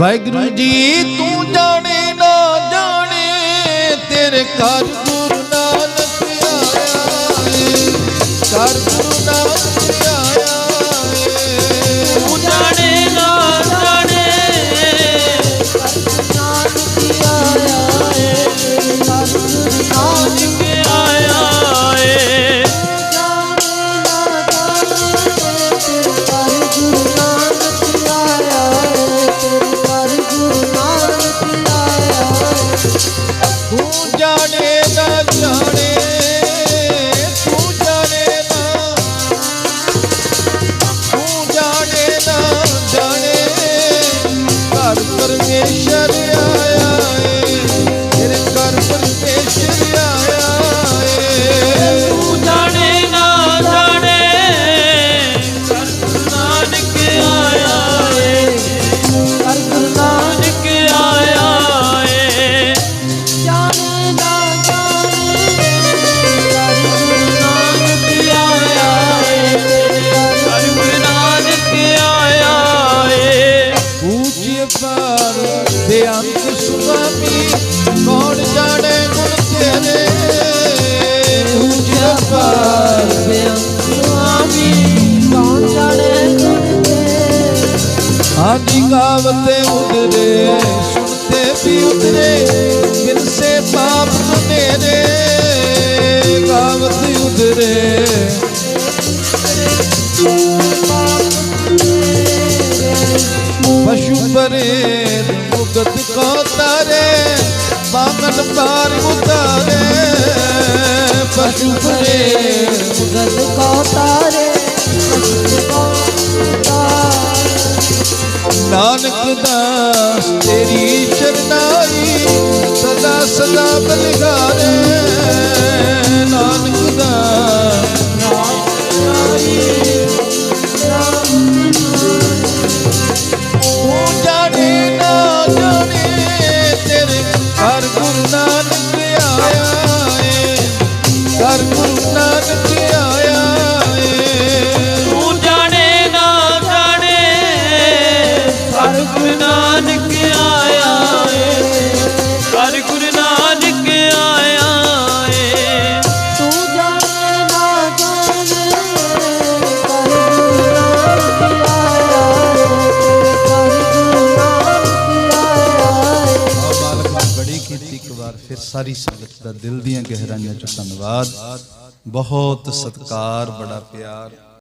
ਵਾਹਿਗੁਰੂ ਜੀ, ਤੂੰ ਜਾਣੇ ਨਾ ਜਾਣੇ, ਤੇਰੇ ਘਰ ਗੁਰੂ ਨਾਨਕ ਆਇਆ ਘਰ ਗੁਰੂ ਨਾਨਕ ਆਇਆ ਬੇਅੰਤ ਸੁਆਮੀ, ਕੌਣ ਜਾਣੇ ਗੁਣ ਤੇਰੇ? ਪੂਜਿ ਪਰ ਆਦੀ ਗਾਵਤੇ ਉਤਰੇ ਸੁਣਤੇ ਵੀ ਉਤਰੇ ਬਿਨ ਸੇ ਪਾਪ ਸੁਨੇਰੇ ਗਾਵਤੇ ਉਤਰੇ ਪਸ਼ੂ ਪਰੇ ਮੁਕਤ ਕੋ ਤਾਰੇ ਬਾਗਨ ਪਾਰ ਉਤਾਰੇ। ਪਸ਼ੂ ਪਰੇ ਨਾਨਕ ਦਾਸ ਤੇਰੀ ਚਰਨਾਈ ਸਦਾ ਸਦਾ ਬਲਿਹਾਰੇ। ਨਾਨਕ ਦਾਸ ਤੂੰ ਸਾਰੀ ਸੰਗਤ ਦਾ ਦਿਲ ਦੀਆਂ ਗਹਿਰਾਈਆਂ ਚ ਧੰਨਵਾਦ। ਬਹੁਤ ਸਤਿਕਾਰ ਬੜਾ ਪਿਆਰ।